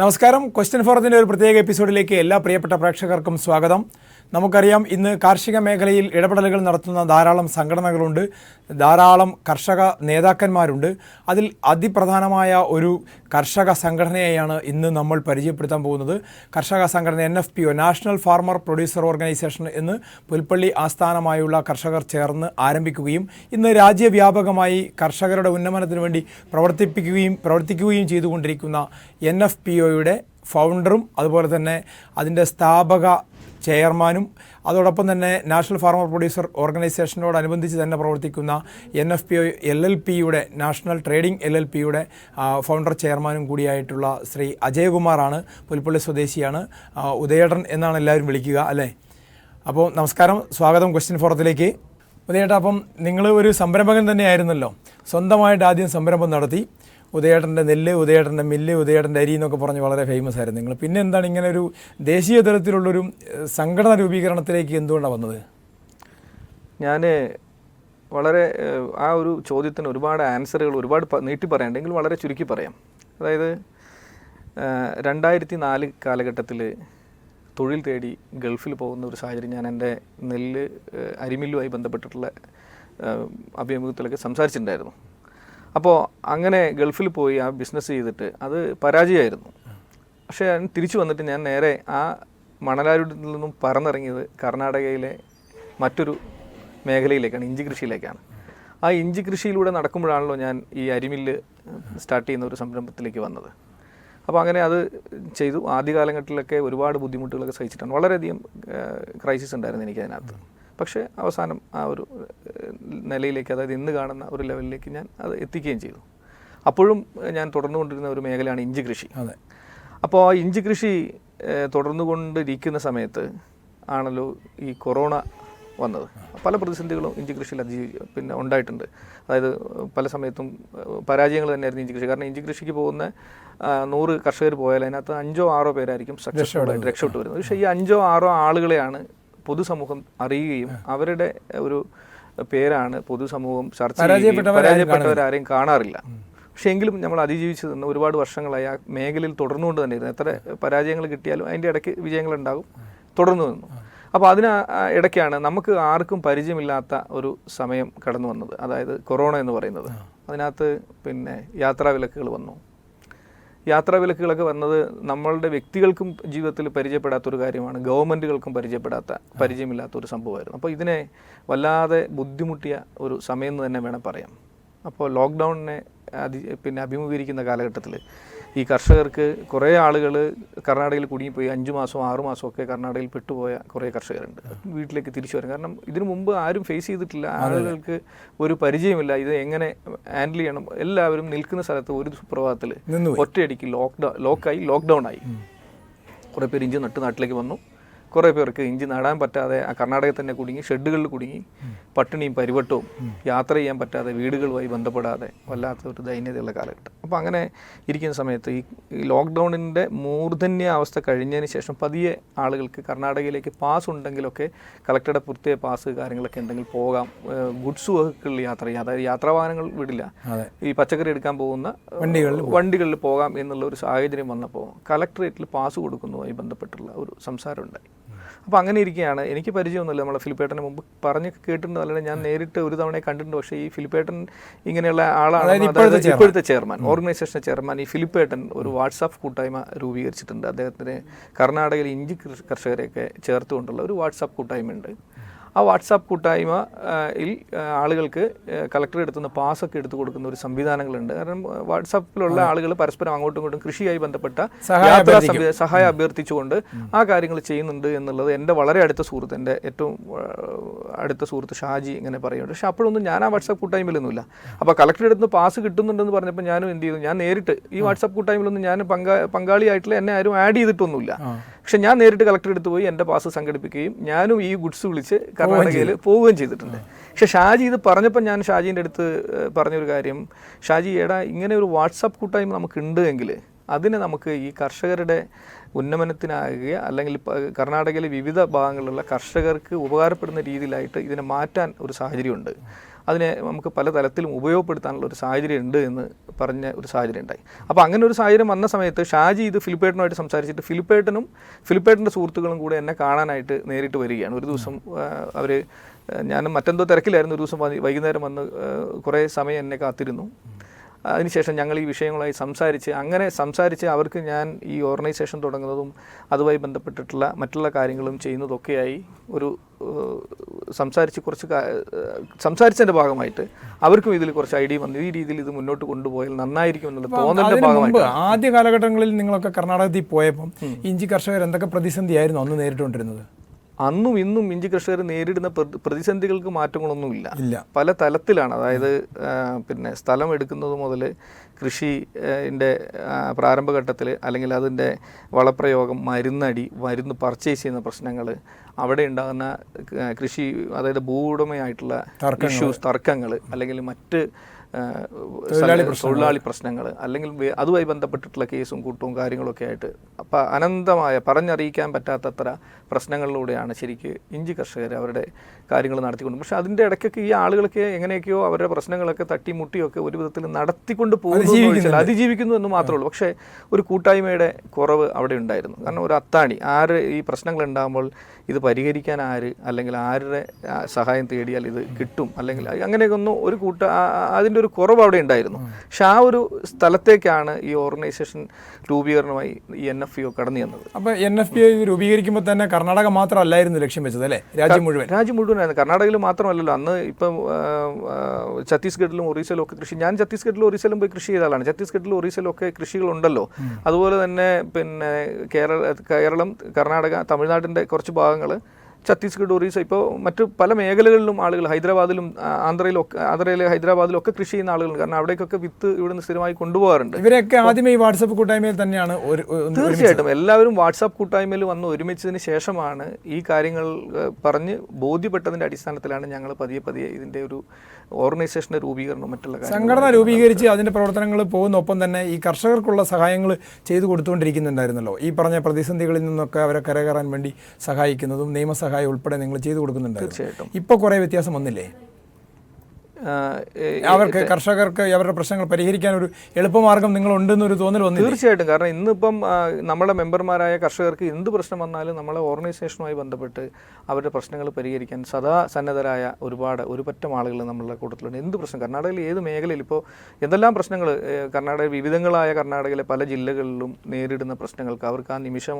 നമസ്കാരം. ക്വസ്റ്റ്യൻ ഫോറത്തിന്റെ ഒരു പ്രത്യേക എപ്പിസോഡിലേക്ക് എല്ലാ പ്രിയപ്പെട്ട പ്രേക്ഷകർക്കും സ്വാഗതം. നമുക്കറിയാം ഇന്ന് കാർഷിക മേഖലയിൽ ഇടപെടലുകൾ നടത്തുന്ന ധാരാളം സംഘടനകളുണ്ട്. ധാരാളം കർഷക നേതാക്കന്മാരുണ്ട്. അതിൽ അതിപ്രധാനമായ ഒരു കർഷക സംഘടനയെയാണ് ഇന്ന് നമ്മൾ പരിചയപ്പെടുത്താൻ പോകുന്നത്. കർഷക സംഘടന N F P O national farmer producer organisation എന്ന് പുൽപ്പള്ളി ആസ്ഥാനമായുള്ള കർഷകർ ചേർന്ന് ആരംഭിക്കുകയും ഇന്ന് രാജ്യവ്യാപകമായി കർഷകരുടെ ഉന്നമനത്തിന് വേണ്ടി പ്രവർത്തിപ്പിക്കുകയും പ്രവർത്തിക്കുകയും ചെയ്തുകൊണ്ടിരിക്കുന്ന എൻ എഫ് പി ഒയുടെ ഫൗണ്ടറും അതുപോലെ തന്നെ അതിന്റെ സ്ഥാപക ചെയർമാനും അതോടൊപ്പം തന്നെ നാഷണൽ ഫാർമർ പ്രൊഡ്യൂസർ ഓർഗനൈസേഷനോടനുബന്ധിച്ച് തന്നെ പ്രവർത്തിക്കുന്ന N F P L L പിയുടെ നാഷണൽ ട്രേഡിംഗ് എൽ എൽ പിയുടെ ഫൗണ്ടർ ചെയർമാനും കൂടിയായിട്ടുള്ള ശ്രീ അജയകുമാറാണ് പുൽപ്പള്ളി സ്വദേശിയാണ്. ഉദയേട്ടൻ എന്നാണ് എല്ലാവരും വിളിക്കുക അല്ലേ? അപ്പോൾ നമസ്കാരം സ്വാഗതം ക്വസ്റ്റ്യൻ ഫോറത്തിലേക്ക് ഉദയേട്ടാ അപ്പം നിങ്ങൾ ഒരു സംരംഭകൻ തന്നെയായിരുന്നല്ലോ. സ്വന്തമായിട്ട് ആദ്യം സംരംഭം നടത്തി. ഉദയേട്ടന്റെ നെല്ല് ഉദയേട്ടന്റെ മില്ല് ഉദയേട്ടന്റെ അരി എന്നൊക്കെ പറഞ്ഞ് വളരെ ഫേമസ് ആയിരുന്നു. നിങ്ങൾ പിന്നെ എന്താണ് ഇങ്ങനെ ഒരു ദേശീയ തലത്തിലുള്ളൊരു സംഘടന രൂപീകരണത്തിലേക്ക് എന്തുകൊണ്ടാണ് വന്നത്? ഞാൻ വളരെ ആ ഒരു ചോദ്യത്തിന് ഒരുപാട് ആൻസറുകൾ ഒരുപാട് നീട്ടി പറയാണ്ടെങ്കിൽ വളരെ ചുരുക്കി പറയാം. അതായത് രണ്ടായിരത്തി നാല് കാലഘട്ടത്തിൽ തൊഴിൽ തേടി ഗൾഫിൽ പോകുന്ന ഒരു സാഹചര്യം ഞാൻ എന്റെ നെല്ല് അരിമില്ലുമായി ബന്ധപ്പെട്ടിട്ടുള്ള അഭിമുഖത്തിലൊക്കെ സംസാരിച്ചിട്ടുണ്ടായിരുന്നു. അപ്പോൾ അങ്ങനെ ഗൾഫിൽ പോയി ആ ബിസിനസ് ചെയ്തിട്ട് അത് പരാജയമായിരുന്നു. പക്ഷേ തിരിച്ചു വന്നിട്ട് ഞാൻ നേരെ ആ മണലാരൂരിൽ നിന്നും പറന്നിറങ്ങിയത് കർണാടകയിലെ മറ്റൊരു മേഖലയിലേക്കാണ് ഇഞ്ചി കൃഷിയിലേക്കാണ്. ആ ഇഞ്ചി കൃഷിയിലൂടെ നടക്കുമ്പോഴാണല്ലോ ഞാൻ ഈ അരിമില്ല് സ്റ്റാർട്ട് ചെയ്യുന്ന ഒരു സംരംഭത്തിലേക്ക് വന്നത്. അപ്പോൾ അങ്ങനെ അത് ചെയ്തു. ആദ്യ കാലഘട്ടത്തിലൊക്കെ ഒരുപാട് ബുദ്ധിമുട്ടുകളൊക്കെ സഹിച്ചിട്ടാണ്. വളരെയധികം ക്രൈസിസ് ഉണ്ടായിരുന്നു എനിക്ക് അതിനകത്ത് പക്ഷേ അവസാനം ആ ഒരു നിലയിലേക്ക് അതായത് ഇന്ന് കാണുന്ന ഒരു ലെവലിലേക്ക് ഞാൻ അത് എത്തിക്കുകയും ചെയ്തു. അപ്പോഴും ഞാൻ തുടർന്നുകൊണ്ടിരുന്ന ഒരു മേഖലയാണ് ഇഞ്ചി കൃഷി. അതെ. അപ്പോൾ ആ ഇഞ്ചി കൃഷി തുടർന്നുകൊണ്ടിരിക്കുന്ന സമയത്ത് ആണല്ലോ ഈ കൊറോണ വന്നത്. പല പ്രതിസന്ധികളും ഇഞ്ചി കൃഷിയിൽ അതി പിന്നെ ഉണ്ടായിട്ടുണ്ട്. അതായത് പല സമയത്തും പരാജയങ്ങൾ തന്നെയായിരുന്നു ഇഞ്ചി കൃഷി. കാരണം ഇഞ്ചി കൃഷിക്ക് പോകുന്ന നൂറ് കർഷകർ പോയാൽ അതിനകത്ത് അഞ്ചോ ആറോ പേരായിരിക്കും സക്സസ്ഫുൾ ആയിട്ട് രക്ഷപ്പെട്ടു വരുന്നത്. പക്ഷേ ഈ അഞ്ചോ ആറോ ആളുകളെയാണ് പൊതുസമൂഹം അറിയുകയും അവരുടെ ഒരു പേരാണ് പൊതുസമൂഹം ചർച്ച പരാജയപ്പെട്ടവരാരെയും കാണാറില്ല. പക്ഷേ എങ്കിലും നമ്മൾ അതിജീവിച്ചു നിന്ന് ഒരുപാട് വർഷങ്ങളായി ആ മേഖലയിൽ തുടർന്നുകൊണ്ട് തന്നെ ഇരുന്നു എത്ര പരാജയങ്ങൾ കിട്ടിയാലും അതിന്റെ ഇടയ്ക്ക് വിജയങ്ങൾ ഉണ്ടാകും തുടർന്നു നിന്നു. അപ്പോൾ അതിന് ഇടയ്ക്കാണ് നമുക്ക് ആർക്കും പരിചയമില്ലാത്ത ഒരു സമയം കടന്നു വന്നത്. അതായത് കൊറോണ എന്ന് പറയുന്നത്. അതിനകത്ത് പിന്നെ യാത്രാ വിലക്കുകൾ വന്നു. യാത്രാ വിലക്കുകളൊക്കെ വന്നത് നമ്മളുടെ വ്യക്തികൾക്കും ജീവിതത്തിൽ പരിചയപ്പെടാത്ത ഒരു കാര്യമാണ്. ഗവൺമെന്റുകൾക്കും പരിചയപ്പെടാത്ത പരിചയമില്ലാത്ത ഒരു സംഭവമായിരുന്നു. അപ്പോൾ ഇതിനെ വല്ലാതെ ബുദ്ധിമുട്ടിയ ഒരു സമയം എന്ന് തന്നെ വേണം പറയാം അപ്പോൾ ലോക്ക്ഡൗണിനെ അതി പിന്നെ അഭിമുഖീകരിക്കുന്ന കാലഘട്ടത്തിൽ ഈ കർഷകർക്ക് കുറേ ആളുകൾ കർണാടകയിൽ കുടുങ്ങിപ്പോയി അഞ്ച് മാസം ആറു മാസം ഒക്കെ കർണാടകയിൽ പെട്ടുപോയ കുറേ കർഷകരുണ്ട്. വീട്ടിലേക്ക് തിരിച്ചു വരും കാരണം ഇതിനു മുമ്പ് ആരും ഫേസ് ചെയ്തിട്ടില്ല. ആളുകൾക്ക് ഒരു പരിചയമില്ല. ഇത് എങ്ങനെ ഹാൻഡിൽ ചെയ്യണം? എല്ലാവരും നിൽക്കുന്ന സ്ഥലത്ത് ഒരു സുപ്രഭാതത്തിൽ ഒറ്റയടിക്ക് ലോക്ക്ഡൗൺ ലോക്കായി ലോക്ക്ഡൗൺ ആയി കുറേ പേര് ഇഞ്ചി നട്ട് നാട്ടിലേക്ക് വന്നു. കുറേ പേർക്ക് ഇഞ്ചി നടാൻ പറ്റാതെ ആ കർണാടകയിൽ തന്നെ കുടുങ്ങി ഷെഡുകളിൽ കുടുങ്ങി പട്ടിണിയും പരിവട്ടവും യാത്ര ചെയ്യാൻ പറ്റാതെ വീടുകളുമായി ബന്ധപ്പെടാതെ വല്ലാത്ത ഒരു ദൈന്യതയുള്ള കാലഘട്ടം. അപ്പോൾ അങ്ങനെ ഇരിക്കുന്ന സമയത്ത് ഈ ലോക്ക്ഡൗണിന്റെ മൂർധന്യ അവസ്ഥ കഴിഞ്ഞതിന് ശേഷം പതിയെ ആളുകൾക്ക് കർണാടകയിലേക്ക് പാസ് ഉണ്ടെങ്കിലൊക്കെ കളക്ടറുടെ പ്രത്യേക പാസ് കാര്യങ്ങളൊക്കെ ഉണ്ടെങ്കിൽ പോകാം. ഗുഡ്സ് വെഹിക്കിളിൽ യാത്ര ചെയ്യാം. അതായത് യാത്രാവാഹനങ്ങൾ വിടില്ല. ഈ പച്ചക്കറി എടുക്കാൻ പോകുന്ന വണ്ടികളിൽ വണ്ടികളിൽ പോകാം എന്നുള്ള ഒരു സാഹചര്യം വന്നപ്പോൾ കളക്ടറേറ്റിൽ പാസ് കൊടുക്കുന്നതുമായി ബന്ധപ്പെട്ടുള്ള ഒരു സംസാരം ഉണ്ടായി അപ്പോൾ അങ്ങനെ ഇരിക്കുകയാണ്. എനിക്ക് പരിചയമൊന്നുമില്ല. നമ്മളെ ഫിലിപ്പേട്ടനെ മുമ്പ് പറഞ്ഞ് കേട്ടിട്ടുണ്ട്. അല്ലെങ്കിൽ ഞാൻ നേരിട്ട് ഒരു തവണ കണ്ടിട്ടുണ്ട്. പക്ഷേ ഈ ഫിലിപ്പേട്ടൻ ഇങ്ങനെയുള്ള ആളാണ്. ഇപ്പോഴത്തെ ചെയർമാൻ. ഓർഗനൈസേഷൻ ചെയർമാൻ ഈ ഫിലിപ്പേട്ടൻ ഒരു വാട്സാപ്പ് കൂട്ടായ്മ രൂപീകരിച്ചിട്ടുണ്ട്. അദ്ദേഹത്തിന് കർണാടകയിൽ ഇഞ്ചി കർഷകരെയൊക്കെ ചേർത്തുകൊണ്ടുള്ള ഒരു വാട്സാപ്പ് കൂട്ടായ്മയുണ്ട്. ആ വാട്സാപ്പ് കൂട്ടായ്മ ഇൽ ആളുകൾക്ക് കളക്ടർ എടുത്തുന്ന പാസ്സൊക്കെ എടുത്തു കൊടുക്കുന്ന ഒരു സംവിധാനങ്ങളുണ്ട്. കാരണം വാട്സാപ്പിലുള്ള ആളുകൾ പരസ്പരം അങ്ങോട്ടും ഇങ്ങോട്ടും കൃഷിയായി ബന്ധപ്പെട്ട സഹായം യാത്രാ സംവിധാ- സഹായം അഭ്യർത്ഥിച്ചുകൊണ്ട് ആ കാര്യങ്ങൾ ചെയ്യുന്നുണ്ട് എന്നുള്ളത് എന്റെ വളരെ അടുത്ത സുഹൃത്ത് എന്റെ ഏറ്റവും അടുത്ത സുഹൃത്ത് ഷാജി ഇങ്ങനെ പറയുന്നുണ്ട്. പക്ഷെ അപ്പോഴൊന്നും ഞാൻ ആ വാട്സാപ്പ് കൂട്ടായ്മയിലൊന്നുമില്ല. അപ്പോൾ കളക്ടർ എടുത്ത് പാസ് കിട്ടുന്നുണ്ടെന്ന് പറഞ്ഞപ്പോൾ ഞാനും എന്ത് ചെയ്തു? ഞാൻ നേരിട്ട് ഈ വാട്സാപ്പ് കൂട്ടായ്മയിലൊന്നും ഞാൻ പങ്കാ പങ്കാളിയായിട്ടുള്ള എന്നെ ആരും ആഡ് ചെയ്തിട്ടൊന്നുമില്ല. പക്ഷെ ഞാൻ നേരിട്ട് കളക്ടർ എടുത്ത് പോയി എന്റെ പാസ് സംഘടിപ്പിക്കുകയും ഞാനും ഈ ഗുഡ്സ് വിളിച്ച് കർണാടകയിൽ പോവുകയും ചെയ്തിട്ടുണ്ട്. പക്ഷെ ഷാജി ഇത് പറഞ്ഞപ്പോൾ ഞാൻ ഷാജീന്റെ അടുത്ത് പറഞ്ഞൊരു കാര്യം. ഷാജി എടാ ഇങ്ങനെ ഒരു വാട്സാപ്പ് കൂട്ടായ്മ നമുക്കുണ്ട് എങ്കിൽ അതിനെ നമുക്ക് ഈ കർഷകരുടെ ഉന്നമനത്തിനാകുക അല്ലെങ്കിൽ കർണാടകയിലെ വിവിധ ഭാഗങ്ങളിലുള്ള കർഷകർക്ക് ഉപകാരപ്പെടുന്ന രീതിയിലായിട്ട് ഇതിനെ മാറ്റാൻ ഒരു സാഹചര്യമുണ്ട്. അതിനെ നമുക്ക് പല തലത്തിലും ഉപയോഗപ്പെടുത്താനുള്ള ഒരു സാഹചര്യം ഉണ്ട് എന്ന് പറഞ്ഞ ഒരു സാഹചര്യം ഉണ്ടായി. അപ്പോൾ അങ്ങനെ ഒരു സാഹചര്യം വന്ന സമയത്ത് ഷാജി ഇത് ഫിലിപ്പേട്ടനുമായിട്ട് സംസാരിച്ചിട്ട് ഫിലിപ്പേട്ടനും ഫിലിപ്പേട്ടന്റെ സുഹൃത്തുക്കളും കൂടെ എന്നെ കാണാനായിട്ട് നേരിട്ട് വരികയാണ്. ഒരു ദിവസം അവർ ഞാൻ മറ്റെന്തോ തിരക്കിലായിരുന്നു. ഒരു ദിവസം വൈകുന്നേരം വന്ന് കുറേ സമയം എന്നെ കാത്തിരുന്നു. അതിനുശേഷം ഞങ്ങൾ ഈ വിഷയങ്ങളായി സംസാരിച്ച് അങ്ങനെ സംസാരിച്ച് അവർക്ക് ഞാൻ ഈ ഓർഗനൈസേഷൻ തുടങ്ങുന്നതും അതുമായി ബന്ധപ്പെട്ടിട്ടുള്ള മറ്റുള്ള കാര്യങ്ങളും ചെയ്യുന്നതൊക്കെയായി ഒരു സംസാരിച്ച് കുറച്ച് സംസാരിച്ചതിന്റെ ഭാഗമായിട്ട് അവർക്കും ഇതിൽ കുറച്ച് ഐഡിയ വന്നു. ഈ രീതിയിൽ ഇത് മുന്നോട്ട് കൊണ്ടുപോയാൽ നന്നായിരിക്കും എന്നുള്ള തോന്നലിന്റെ ഭാഗമായിട്ട് ആദ്യ കാലഘട്ടങ്ങളിൽ നിങ്ങളൊക്കെ കർണാടകത്തിൽ പോയപ്പോൾ ഇഞ്ചി കർഷകർ എന്തൊക്കെ പ്രതിസന്ധിയായിരുന്നു അന്ന് നേരിട്ടുകൊണ്ടിരുന്നത്? അന്നും ഇന്നും ഇഞ്ചി കർഷകർ നേരിടുന്ന പ്രതിസന്ധികൾക്ക് മാറ്റങ്ങളൊന്നുമില്ല. ഇല്ല. പല തലത്തിലാണ്. അതായത് പിന്നെ സ്ഥലം എടുക്കുന്നത് മുതൽ കൃഷി ന്റെ പ്രാരംഭഘട്ടത്തിൽ അല്ലെങ്കിൽ അതിന്റെ വളപ്രയോഗം മരുന്നടി മരുന്ന് പർച്ചേസ് ചെയ്യുന്ന പ്രശ്നങ്ങൾ അവിടെ ഉണ്ടാകുന്ന കൃഷി അതായത് ഭൂവുടമയായിട്ടുള്ള ഇഷ്യൂസ് തർക്കങ്ങൾ അല്ലെങ്കിൽ മറ്റ് തൊഴിലാളി പ്രശ്നങ്ങൾ. അല്ലെങ്കിൽ അതുമായി ബന്ധപ്പെട്ടിട്ടുള്ള കേസും കൂട്ടവും കാര്യങ്ങളൊക്കെ ആയിട്ട് അപ്പം അനന്തമായ പറഞ്ഞറിയിക്കാൻ പറ്റാത്തത്ര പ്രശ്നങ്ങളിലൂടെയാണ് ശരിക്ക് ഇഞ്ചി കർഷകർ അവരുടെ കാര്യങ്ങൾ നടത്തിക്കൊണ്ട് പക്ഷെ അതിന്റെ ഇടയ്ക്കൊക്കെ ഈ ആളുകളൊക്കെ എങ്ങനെയൊക്കെയോ അവരുടെ പ്രശ്നങ്ങളൊക്കെ തട്ടിമുട്ടിയൊക്കെ ഒരു വിധത്തിൽ നടത്തിക്കൊണ്ട് പോകുന്നു അതിജീവിക്കുന്നു എന്ന് മാത്രമേ ഉള്ളൂ. പക്ഷേ ഒരു കൂട്ടായ്മയുടെ കുറവ് അവിടെ ഉണ്ടായിരുന്നു. കാരണം ഒരു അത്താണി ആര് ഈ പ്രശ്നങ്ങൾ ഉണ്ടാകുമ്പോൾ ഇത് പരിഹരിക്കാൻ ആര് അല്ലെങ്കിൽ ആരുടെ സഹായം തേടിയാൽ ഇത് കിട്ടും? അല്ലെങ്കിൽ അങ്ങനെയൊക്കെ ഒന്നും ഒരു കൂട്ട അതിന്റെ ഒരു കുറവ് അവിടെ ഉണ്ടായിരുന്നു. പക്ഷെ ആ ഒരു സ്ഥലത്തേക്കാണ് ഈ ഓർഗനൈസേഷൻ രൂപീകരണമായി ഈ എൻ എഫ് ഒ കടന്നു ചെന്നത്. അപ്പോൾ എൻ എഫ് പി രൂപീകരിക്കുമ്പോൾ തന്നെ കർണാടക മാത്രമല്ലായിരുന്നു ലക്ഷ്യം വെച്ചത് അല്ലേ? രാജ്യം മുഴുവൻ. രാജ്യം മുഴുവനായിരുന്നു. കർണാടകയിൽ മാത്രമല്ലല്ലോ. അന്ന് ഇപ്പം ഛത്തീസ്ഗഡിലും ഒറീസയിലും ഒക്കെ കൃഷി ഞാൻ ഛത്തീസ്ഗഡിലും ഒറീസയിലും പോയി കൃഷി ചെയ്ത ആളാണ്. ഛത്തീസ്ഗഡിലും ഒറീസയിലും ഒക്കെ കൃഷികളുണ്ടല്ലോ. അതുപോലെ തന്നെ പിന്നെ കേരള കേരളം കർണാടക തമിഴ്നാടിന്റെ കുറച്ച് ഭാഗങ്ങൾ ഛത്തീസ്ഗഡ് ഒറീസ ഇപ്പോൾ മറ്റു പല മേഖലകളിലും ആളുകൾ ഹൈദരാബാദിലും ആന്ധ്രയിലൊക്കെ ആന്ധ്രയിലും ഹൈദരാബാദിലൊക്കെ കൃഷി ചെയ്യുന്ന ആളുകൾ കാരണം അവിടേക്കൊക്കെ വിത്ത് ഇവിടുന്ന് സ്ഥിരമായി കൊണ്ടുപോകാറുണ്ട്. ഇവരെയൊക്കെ ആദ്യമേ ഈ വാട്സപ്പ് കൂട്ടായ്മയിൽ തന്നെയാണ് ഒരു തീർച്ചയായിട്ടും. എല്ലാവരും വാട്സാപ്പ് കൂട്ടായ്മയിൽ വന്ന് ഒരുമിച്ചതിന് ശേഷമാണ് ഈ കാര്യങ്ങൾ പറഞ്ഞ് ബോധ്യപ്പെട്ടതിന്റെ അടിസ്ഥാനത്തിലാണ് ഞങ്ങൾ പതിയെ പതിയെ ഇതിന്റെ ഒരു ഓർഗനൈസേഷന്റെ രൂപീകരണം മറ്റുള്ള സംഘടന രൂപീകരിച്ച് അതിന്റെ പ്രവർത്തനങ്ങൾ പോകുന്ന ഒപ്പം തന്നെ ഈ കർഷകർക്കുള്ള സഹായങ്ങൾ ചെയ്തു കൊടുത്തുകൊണ്ടിരിക്കുന്നുണ്ടായിരുന്നല്ലോ. ഈ പറഞ്ഞ പ്രതിസന്ധികളിൽ നിന്നൊക്കെ അവരെ കരകയറാൻ വേണ്ടി സഹായിക്കുന്നതും നിയമസഹായം ഉൾപ്പെടെ നിങ്ങൾ ചെയ്തു കൊടുക്കുന്നുണ്ടായിരുന്നു. തീർച്ചയായിട്ടും. ഇപ്പൊ കുറെ വ്യത്യാസം വന്നില്ലേ? അവർക്ക് കർഷകർക്ക് അവരുടെ പ്രശ്നങ്ങൾ പരിഹരിക്കാൻ ഒരു എളുപ്പമാർഗം നിങ്ങൾ ഉണ്ടെന്നൊരു തോന്നൽ വന്നു തീർച്ചയായിട്ടും. കാരണം ഇന്നിപ്പം നമ്മുടെ മെമ്പർമാരായ കർഷകർക്ക് എന്ത് പ്രശ്നം വന്നാലും നമ്മളെ ഓർഗനൈസേഷനുമായി ബന്ധപ്പെട്ട് അവരുടെ പ്രശ്നങ്ങൾ പരിഹരിക്കാൻ സദാ സന്നദ്ധരായ ഒരുപാട് ഒരുപറ്റം ആളുകൾ നമ്മളുടെ കൂട്ടത്തിലുണ്ട്. എന്ത് പ്രശ്നം? കർണാടകയിൽ ഏത് മേഖലയിൽ ഇപ്പോൾ എന്തെല്ലാം പ്രശ്നങ്ങൾ? കർണാടക വിവിധങ്ങളായ കർണാടകയിലെ പല ജില്ലകളിലും നേരിടുന്ന പ്രശ്നങ്ങൾക്ക് അവർക്ക് ആ നിമിഷം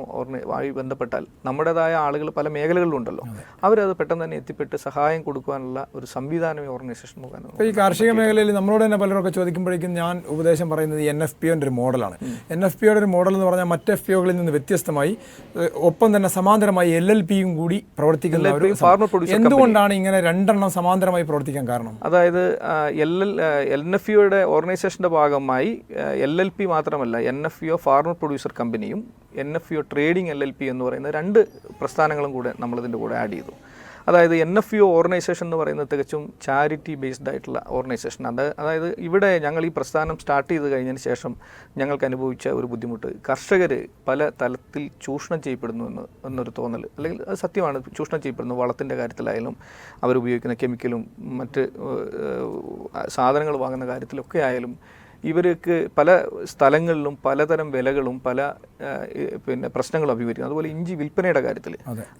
ആയി ബന്ധപ്പെട്ടാൽ നമ്മുടേതായ ആളുകൾ പല മേഖലകളിലുണ്ടല്ലോ. അവരത് പെട്ടെന്ന് തന്നെ എത്തിപ്പെട്ട് സഹായം കൊടുക്കുവാനുള്ള ഒരു സംവിധാനം ഈ ഓർഗനൈസേഷൻ മുഖേന ഇപ്പോൾ ഈ കാർഷിക മേഖലയിൽ നമ്മളോട് തന്നെ പലരൊക്കെ ചോദിക്കുമ്പോഴേക്കും ഞാൻ ഉപദേശം പറയുന്നത് എൻ എഫ് പി ഒന്റെ ഒരു മോഡലാണ്. എൻ എഫ് പിയുടെ ഒരു മോഡൽ എന്ന് പറഞ്ഞാൽ മറ്റ് എഫ് പി ഒകളിൽ നിന്ന് വ്യത്യസ്തമായി ഒപ്പം തന്നെ സമാന്തരമായി എൽ എൽ പിയും കൂടി പ്രവർത്തിക്കുന്ന ഒരു ഫാർമർ പ്രൊഡ്യൂസർ എന്തുകൊണ്ടാണ് ഇങ്ങനെ രണ്ടെണ്ണം സമാന്തരമായി പ്രവർത്തിക്കാൻ കാരണം? അതായത് എൽ എൽ എൻ എഫ് യുടെ ഓർഗനൈസേഷന്റെ ഭാഗമായി എൽ എൽ പി മാത്രമല്ല N F U farmer producer കമ്പനിയും N F U trading L L P എന്ന് പറയുന്ന രണ്ട് പ്രസ്ഥാനങ്ങളും കൂടെ നമ്മളിതിന്റെ കൂടെ ആഡ് ചെയ്തു. അതായത് എൻ എഫ് യു ഓർഗനൈസേഷൻ എന്ന് പറയുന്നത് തികച്ചും ചാരിറ്റി ബേസ്ഡ് ആയിട്ടുള്ള ഓർഗനൈസേഷൻ അത് അതായത് ഇവിടെ ഞങ്ങൾ ഈ പ്രസ്ഥാനം സ്റ്റാർട്ട് ചെയ്ത് കഴിഞ്ഞതിന് ശേഷം ഞങ്ങൾക്ക് അനുഭവിച്ച ഒരു ബുദ്ധിമുട്ട്. കർഷകർ പല തലത്തിൽ ചൂഷണം ചെയ്യപ്പെടുന്നു എന്ന് എന്നൊരു തോന്നൽ അല്ലെങ്കിൽ അത് സത്യമാണ്. ചൂഷണം ചെയ്യപ്പെടുന്നു. വളത്തിന്റെ കാര്യത്തിലായാലും അവരുപയോഗിക്കുന്ന കെമിക്കലും മറ്റ് സാധനങ്ങൾ വാങ്ങുന്ന കാര്യത്തിലൊക്കെ ആയാലും ഇവർക്ക് പല സ്ഥലങ്ങളിലും പലതരം വിലകളും പല പിന്നെ പ്രശ്നങ്ങളും അഭിമുഖീകരിക്കും അതുപോലെ ഇഞ്ചി വിൽപ്പനയുടെ കാര്യത്തിൽ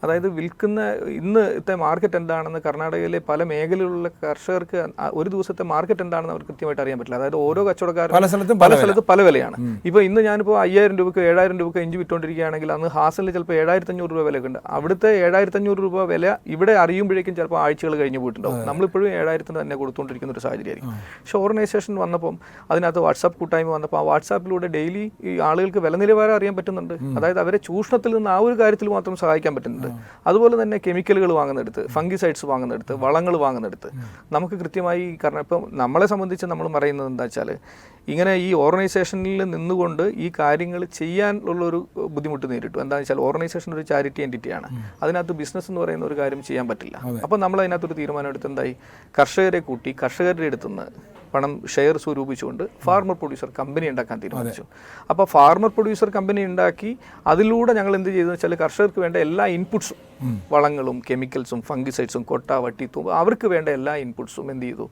അതായത് വിൽക്കുന്ന ഇന്നത്തെ മാർക്കറ്റ് എന്താണെന്ന് കർണാടകയിലെ പല മേഖലകളിലുള്ള കർഷകർക്ക് ഒരു ദിവസത്തെ മാർക്കറ്റ് എന്താണെന്ന് അവർക്ക് കൃത്യമായിട്ട് അറിയാൻ പറ്റില്ല. അതായത് ഓരോ കച്ചവടക്കാരും പല സ്ഥലത്തും പല സ്ഥലത്ത് പല വിലയാണ്. ഇപ്പോൾ ഇന്ന് ഞാനിപ്പോൾ അയ്യായിരം രൂപയ്ക്ക് ഏഴായിരം രൂപയ്ക്ക് ഇഞ്ചി വിട്ടുകൊണ്ടിരിക്കുകയാണെങ്കിൽ അന്ന് ഹാസലിൽ ചിലപ്പോൾ ഏഴായിരത്തി അഞ്ഞൂറ് രൂപ വിലയൊക്കെ ഉണ്ട്. അവിടുത്തെ ഏഴായിരത്തി അഞ്ഞൂറ് രൂപ വില ഇവിടെ അറിയുമ്പോഴേക്കും ചിലപ്പോൾ ആഴ്ചകൾ കഴിഞ്ഞ് പോയിട്ടുണ്ടാവും. നമ്മളിപ്പോഴും ഏഴായിരത്തിന് തന്നെ കൊടുത്തുകൊണ്ടിരിക്കുന്ന ഒരു സാഹചര്യമായിരിക്കും. പക്ഷേ ഓർഗനൈസേഷൻ വന്നപ്പം അതിനകത്ത് വാട്സാപ്പ് കൂട്ടായ്മ വന്നപ്പോൾ ആ വാട്സാപ്പിലൂടെ ഡെയിലി ഈ ആളുകൾക്ക് വില നിലവാരം അറിയാൻ പറ്റുന്നുണ്ട്. അതായത് അവരെ ചൂഷണത്തിൽ നിന്ന് ആ ഒരു കാര്യത്തിൽ മാത്രം സഹായിക്കാൻ പറ്റുന്നുണ്ട്. അതുപോലെ തന്നെ കെമിക്കലുകൾ വാങ്ങുന്നിടത്ത് ഫംഗിസൈഡ്സ് വാങ്ങുന്നിടത്ത് വളങ്ങൾ വാങ്ങുന്നിടത്ത്. നമുക്ക് കൃത്യമായി കാരണം ഇപ്പം നമ്മളെ സംബന്ധിച്ച് നമ്മൾ പറയുന്നത് എന്താ വെച്ചാൽ ഇങ്ങനെ ഈ ഓർഗനൈസേഷനിൽ നിന്നുകൊണ്ട് ഈ കാര്യങ്ങൾ ചെയ്യാനുള്ളൊരു ബുദ്ധിമുട്ട് നേരിട്ടു. എന്താണെന്ന് വെച്ചാൽ ഓർഗനൈസേഷൻ ഒരു ചാരിറ്റി എന്റിറ്റിയാണ് അതിനകത്ത് ബിസിനസ് എന്ന് പറയുന്ന ഒരു കാര്യം ചെയ്യാൻ പറ്റില്ല. അപ്പോൾ നമ്മൾ അതിനകത്തൊരു തീരുമാനം എടുത്ത് എന്തായി? കർഷകരെ കൂട്ടി കർഷകരുടെ അടുത്തുനിന്ന് പണം ഷെയർ സ്വരൂപിച്ചുകൊണ്ട് ഫാർമർ പ്രൊഡ്യൂസർ കമ്പനി ഉണ്ടാക്കാൻ തീരുമാനിച്ചു. അപ്പോൾ ഫാർമർ പ്രൊഡ്യൂസർ കമ്പനി ഉണ്ടാക്കി അതിലൂടെ ഞങ്ങൾ എന്ത് ചെയ്തെന്ന് വെച്ചാൽ കർഷകർക്ക് വേണ്ട എല്ലാ ഇൻപുട്സും വളങ്ങളും കെമിക്കൽസും ഫംഗിസൈഡ്സും കൊട്ട വട്ടി തൂമ്പ് അവർക്ക് വേണ്ട എല്ലാ ഇൻപുട്സും എന്ത് ചെയ്തു?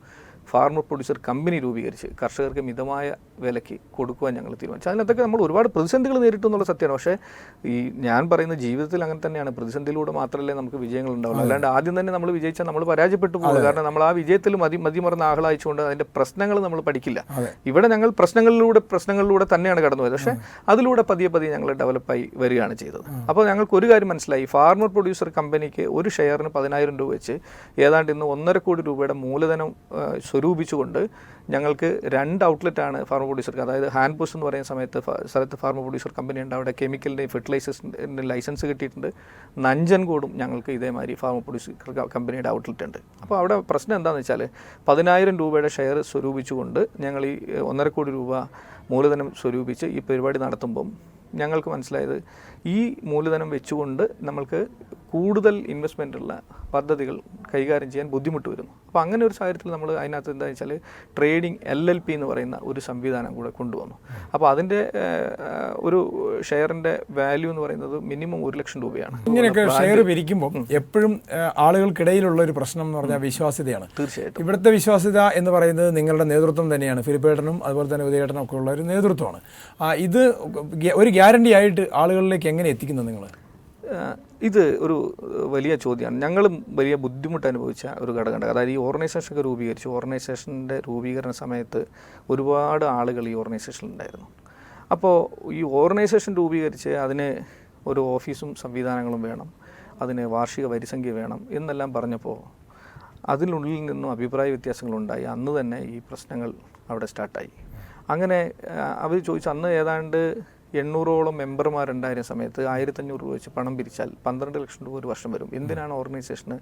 ഫാർമർ പ്രൊഡ്യൂസർ കമ്പനി രൂപീകരിച്ച് കർഷകർക്ക് മിതമായ വിലയ്ക്ക് കൊടുക്കുവാൻ ഞങ്ങൾ തീരുമാനിച്ചു. അതിനകത്തൊക്കെ നമ്മൾ ഒരുപാട് പ്രതിസന്ധികൾ നേരിട്ടു എന്നുള്ള സത്യമാണ്. പക്ഷേ ഈ ഞാൻ പറയുന്ന ജീവിതത്തിൽ അങ്ങനെ തന്നെയാണ്. പ്രതിസന്ധിയിലൂടെ മാത്രമല്ലേ നമുക്ക് വിജയങ്ങൾ ഉണ്ടാവുള്ളൂ. അല്ലാണ്ട് ആദ്യം തന്നെ നമ്മൾ വിജയിച്ചാൽ നമ്മൾ പരാജയപ്പെട്ടു പോകും. കാരണം നമ്മൾ ആ വിജയത്തിൽ മതി മതിമറന്ന് ആഹ്ലാദിച്ചുകൊണ്ട് അതിന്റെ പ്രശ്നങ്ങൾ നമ്മൾ പഠിക്കില്ല. ഇവിടെ ഞങ്ങൾ പ്രശ്നങ്ങളിലൂടെ പ്രശ്നങ്ങളിലൂടെ തന്നെയാണ് കടന്നു പോയത് പക്ഷേ അതിലൂടെ പതിയെ പതിയെ ഞങ്ങൾ ഡെവലപ്പായി വരികയാണ് ചെയ്തത്. അപ്പോൾ ഞങ്ങൾക്ക് ഒരു കാര്യം മനസ്സിലായി. ഫാർമർ പ്രൊഡ്യൂസർ കമ്പനിക്ക് ഒരു ഷെയറിന് പതിനായിരം രൂപ വെച്ച് ഏതാണ്ട് ഇന്ന് ഒന്നര കോടി രൂപയുടെ മൂലധനം സ്വരൂപിച്ചുകൊണ്ട് ഞങ്ങൾക്ക് രണ്ട് ഔട്ട്ലെറ്റാണ് ഫാർമ പ്രൊഡ്യൂസർക്ക് അതായത് ഹാൻഡ് പോസ്റ്റ് എന്ന് പറയുന്ന സമയത്ത് സ്ഥലത്ത് ഫാർമ പ്രൊഡ്യൂസർ കമ്പനി ഉണ്ട്. അവിടെ കെമിക്കലിന്റെയും ഫെർട്ടിലൈസേഴ്സിന്റെ ലൈസൻസ് കിട്ടിയിട്ടുണ്ട്. നഞ്ചൻകോടും ഞങ്ങൾക്ക് ഇതേമാതിരി ഫാർമ പ്രൊഡ്യൂസർ കമ്പനിയുടെ ഔട്ട്ലെറ്റ് ഉണ്ട്. അപ്പോൾ അവിടെ പ്രശ്നം എന്താണെന്ന് വെച്ചാൽ പതിനായിരം രൂപയുടെ ഷെയർ സ്വരൂപിച്ചുകൊണ്ട് ഞങ്ങൾ ഈ ഒന്നര കോടി രൂപ മൂലധനം സ്വരൂപിച്ച് ഈ പരിപാടി നടത്തുമ്പം ഞങ്ങൾക്ക് മനസ്സിലായത് ഈ മൂലധനം വെച്ചുകൊണ്ട് നമ്മൾക്ക് കൂടുതൽ ഇൻവെസ്റ്റ്മെന്റ് ഉള്ള പദ്ധതികൾ കൈകാര്യം ചെയ്യാൻ ബുദ്ധിമുട്ട് വരുന്നു. അപ്പോൾ അങ്ങനെ ഒരു സാഹചര്യത്തിൽ നമ്മൾ അതിനകത്ത് എന്താ വെച്ചാൽ ട്രേഡിംഗ് എൽ എൽ പി എന്ന് പറയുന്ന ഒരു സംവിധാനം കൂടെ കൊണ്ടുവന്നു. അപ്പോൾ അതിന്റെ ഒരു ഷെയറിന്റെ വാല്യൂ എന്ന് പറയുന്നത് മിനിമം ഒരു ലക്ഷം രൂപയാണ്. ഇങ്ങനെയൊക്കെ ഷെയർ പിരിക്കുമ്പോൾ എപ്പോഴും ആളുകൾക്കിടയിലുള്ള ഒരു പ്രശ്നം എന്ന് പറഞ്ഞാൽ വിശ്വാസ്യതയാണ്. തീർച്ചയായിട്ടും. ഇവിടുത്തെ വിശ്വാസ്യത എന്ന് പറയുന്നത് നിങ്ങളുടെ നേതൃത്വം തന്നെയാണ്. ഫിലിപ്പേട്ടനും അതുപോലെ തന്നെ ഉദയേട്ടനും ഒക്കെ ഉള്ള ഒരു നേതൃത്വമാണ്. ഇത് ഒരു ഗ്യാരണ്ടി ആയിട്ട് ആളുകളിലേക്ക് എങ്ങനെ എത്തിക്കുന്നത് നിങ്ങൾ ഇത് ഒരു വലിയ ചോദ്യമാണ് ഞങ്ങളും വലിയ ബുദ്ധിമുട്ട് അനുഭവിച്ച ഒരു ഘടകമുണ്ട്. അതായത് ഈ ഓർഗനൈസേഷനൊക്കെ രൂപീകരിച്ച്. ഓർഗനൈസേഷന്റെ രൂപീകരണ സമയത്ത് ഒരുപാട് ആളുകൾ ഈ ഓർഗനൈസേഷനിൽ ഉണ്ടായിരുന്നു. അപ്പോൾ ഈ ഓർഗനൈസേഷൻ രൂപീകരിച്ച് അതിന് ഒരു ഓഫീസും സംവിധാനങ്ങളും വേണം. അതിന് വാർഷിക വരിസംഖ്യ വേണം എന്നെല്ലാം പറഞ്ഞപ്പോൾ അതിനുള്ളിൽ നിന്നും അഭിപ്രായ വ്യത്യാസങ്ങളുണ്ടായി അന്ന് തന്നെ ഈ പ്രശ്നങ്ങൾ അവിടെ സ്റ്റാർട്ടായി. അങ്ങനെ അവർ ചോദിച്ചു അന്ന് ഏതാണ്ട് എണ്ണൂറോളം മെമ്പർമാരുണ്ടായിരുന്ന സമയത്ത് ആയിരത്തഞ്ഞൂറ് രൂപ വെച്ച് പണം പിരിച്ചാൽ പന്ത്രണ്ട് ലക്ഷം രൂപ ഒരു വർഷം വരും. എന്തിനാണ് ഓർഗനൈസേഷന്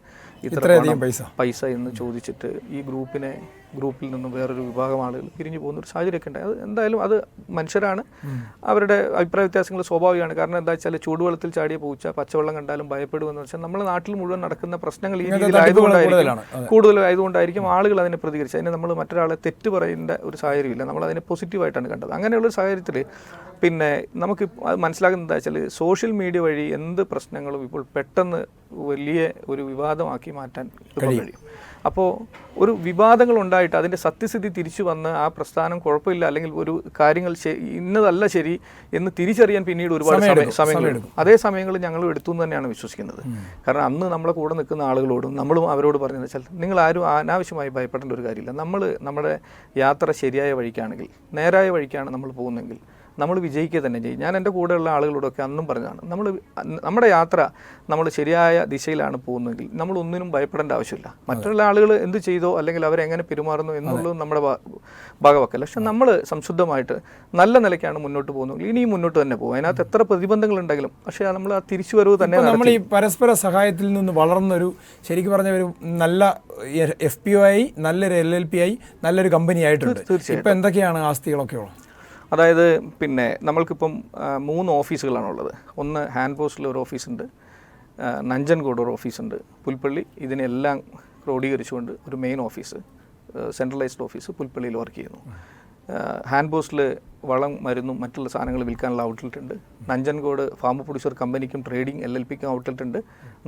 ഇത്ര ഇത്രയധികം പൈസ? പൈസ എന്ന് ചോദിച്ചിട്ട് ഈ ഗ്രൂപ്പിനെ ഗ്രൂപ്പിൽ നിന്നും വേറൊരു വിഭാഗം ആളുകൾ പിരിഞ്ഞു പോകുന്ന ഒരു സാഹചര്യമൊക്കെ ഉണ്ടായി. അത് എന്തായാലും അത് മനുഷ്യരാണ്. അവരുടെ അഭിപ്രായ വ്യത്യാസങ്ങൾ സ്വാഭാവികമാണ്. കാരണം എന്താ വെച്ചാൽ ചൂടുവെള്ളത്തിൽ ചാടിയ പൂച്ച പച്ചവെള്ളം കണ്ടാലും ഭയപ്പെടുമെന്ന് വെച്ചാൽ നമ്മുടെ നാട്ടിൽ മുഴുവൻ നടക്കുന്ന പ്രശ്നങ്ങൾ ഈ രീതിയിലായതുകൊണ്ടായിരിക്കും കൂടുതലായതുകൊണ്ടായിരിക്കും ആളുകൾ അതിനെ പ്രതികരിച്ചത്. അതിനെ നമ്മൾ മറ്റൊരാളെ തെറ്റ് പറയേണ്ട ഒരു സാഹചര്യമില്ല. നമ്മൾ അതിനെ പോസിറ്റീവായിട്ടാണ് കണ്ടത്. അങ്ങനെയുള്ള സാഹചര്യത്തിൽ പിന്നെ നമുക്ക് അത് മനസ്സിലാക്കുന്നത് എന്താ വെച്ചാൽ സോഷ്യൽ മീഡിയ വഴി എന്ത് പ്രശ്നങ്ങളും ഇപ്പോൾ പെട്ടെന്ന് വലിയ ഒരു വിവാദമാക്കി മാറ്റാൻ കഴിയും. അപ്പോൾ ഒരു വിവാദങ്ങൾ ഉണ്ടായിട്ട് അതിന്റെ സത്യസ്ഥിതി തിരിച്ചു വന്ന് ആ പ്രസ്ഥാനം കുഴപ്പമില്ല അല്ലെങ്കിൽ ഒരു കാര്യങ്ങൾ ഇന്നതല്ല ശരി എന്ന് തിരിച്ചറിയാൻ പിന്നീട് ഒരുപാട് സമയം സമയങ്ങൾ അതേ സമയങ്ങൾ ഞങ്ങൾ എടുത്തു എന്ന് തന്നെയാണ് വിശ്വസിക്കുന്നത്. കാരണം അന്ന് നമ്മളെ കൂടെ നിൽക്കുന്ന ആളുകളോടും നമ്മളും അവരോട് പറഞ്ഞതെന്ന് വെച്ചാൽ നിങ്ങൾ ആരും അനാവശ്യമായി ഭയപ്പെടേണ്ട ഒരു കാര്യമില്ല. നമ്മൾ നമ്മുടെ യാത്ര ശരിയായ വഴിക്കാണെങ്കിൽ നേരായ വഴിക്കാണ് നമ്മൾ പോകുന്നതെങ്കിൽ നമ്മൾ വിജയിക്കുക തന്നെ ചെയ്യും. ഞാൻ എന്റെ കൂടെയുള്ള ആളുകളോടൊക്കെ അന്നും പറഞ്ഞതാണ് നമ്മൾ നമ്മുടെ യാത്ര നമ്മൾ ശരിയായ ദിശയിലാണ് പോകുന്നതെങ്കിൽ നമ്മൾ ഒന്നിനും ഭയപ്പെടേണ്ട ആവശ്യമില്ല. മറ്റുള്ള ആളുകൾ എന്ത് ചെയ്തോ അല്ലെങ്കിൽ അവരെങ്ങനെ പെരുമാറുന്നു എന്നുള്ളത് നമ്മുടെ ഭാഗവക്കല്ല പക്ഷെ നമ്മൾ സംശുദ്ധമായിട്ട് നല്ല നിലയ്ക്കാണ് മുന്നോട്ട് പോകുന്നത് ഇനിയും മുന്നോട്ട് തന്നെ പോകും. അതിനകത്ത് എത്ര പ്രതിബന്ധങ്ങൾ ഉണ്ടെങ്കിലും പക്ഷേ നമ്മൾ ആ തിരിച്ചുവരവ് തന്നെ നമ്മൾ ഈ പരസ്പര സഹായത്തിൽ നിന്ന് വളർന്നൊരു ശരിക്കും പറഞ്ഞ ഒരു നല്ല എഫ് പി ഒ ആയി നല്ലൊരു എൽ എൽ പി ആയി നല്ലൊരു കമ്പനി ആയിട്ടുണ്ട്. ഇപ്പം എന്തൊക്കെയാണ് ആസ്തികളൊക്കെ ഉള്ളത്? അതായത് പിന്നെ നമ്മൾക്കിപ്പം മൂന്ന് ഓഫീസുകളാണുള്ളത്. ഒന്ന് ഹാൻഡ് പോസ്റ്റിൽ ഒരു ഓഫീസുണ്ട് നഞ്ചൻകോട് ഒരു ഓഫീസുണ്ട് പുൽപ്പള്ളി ഇതിനെല്ലാം ക്രോഡീകരിച്ചുകൊണ്ട് ഒരു മെയിൻ ഓഫീസ് സെൻട്രലൈസ്ഡ് ഓഫീസ് പുൽപ്പള്ളിയിൽ വർക്ക് ചെയ്യുന്നു. ഹാൻഡ് പോസ്റ്റിൽ വളം മരുന്നും മറ്റുള്ള സാധനങ്ങൾ വിൽക്കാനുള്ള ഔട്ട്ലെറ്റ് ഉണ്ട്. നഞ്ചൻകോട് ഫാം പ്രൊഡ്യൂസർ കമ്പനിക്കും ട്രേഡിംഗ് എൽ എൽ പിക്കും ഔട്ട്ലെറ്റ് ഉണ്ട്.